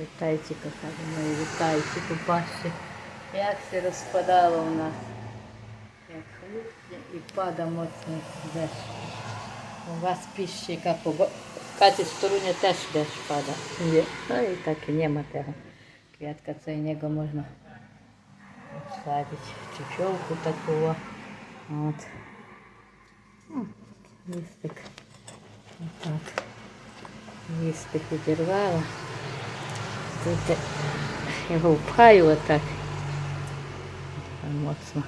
Вітайте, кохані мої, вітайте, побачте, як все розпадало у нас. Як хлюпне і пада моцний дощ. У вас піщика по бо- в Каті стороні теж дощ pada. Є. No i tak nie ma tego. Kwiatka co innego można wsadzić. Czy fiołku takiego. От. Ну, Листик. Отак. Листик відірвала. тут його впхаю отак. Моцно.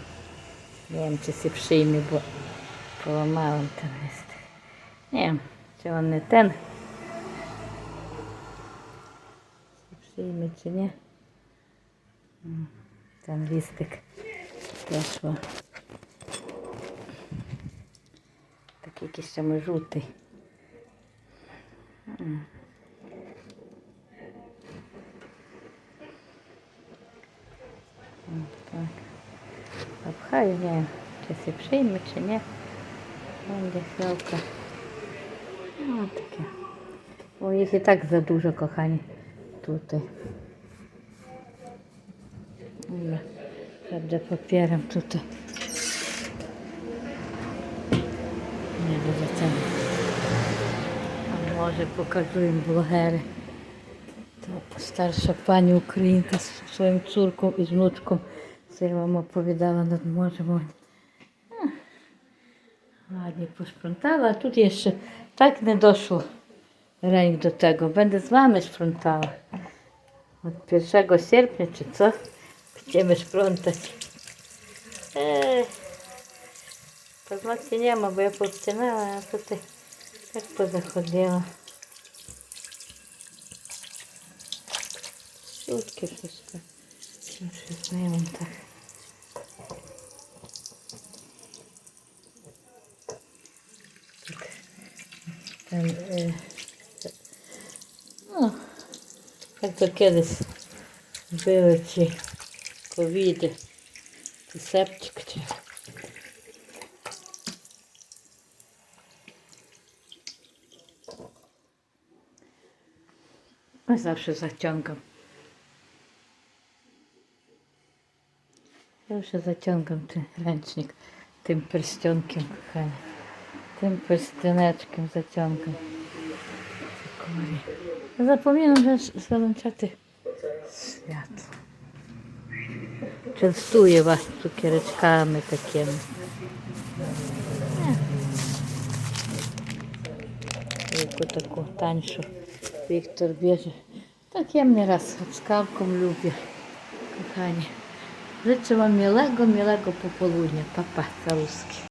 Ямче сіпшийний, бо поламала там листи. Ні, чи він не тен. Сіпшийний чи ні. Там лістик теж. Такий якийсь саме жовтий. Tak. Obchaju, nie wiem, czy się przyjmie, czy nie. Będzie fiołka. No takie. Bo ich i tak za dużo, kochani, tutaj. Dobra, Będę papierem tutaj. Nie co tam. A może pokażę im blogery. To starsza pani Ukrainka z swoją córką i z wnuczką, co ja wam opowiadała nad morzem. Ładnie posprzątała, a tu jeszcze tak nie doszło ręk do tego. Będę z wami sprzątała. Od 1 sierpnia czy co? Będziemy sprzątać. Eee, to nie ma, bo ja podcinała, a tutaj tak pozachodziła. кусочки просто. Знайом так. Там, е, ну, як то кидись били ці ковіди, ці септик. Ось завжди затянка. Ja już zaciągam ten ręcznik tym pierścionkiem, kochanie. Tym pierścioneczkiem zaciągam. Zakori. Ja zapominam, że z- załączaty światło. Częstuję was cukiereczkami takimi. Tylko taką tańszą Wiktor bierze. Tak ja mnie raz z kawką lubię, kochani. Życzę wam miłego, miłego popołudnia. Papa, całuski.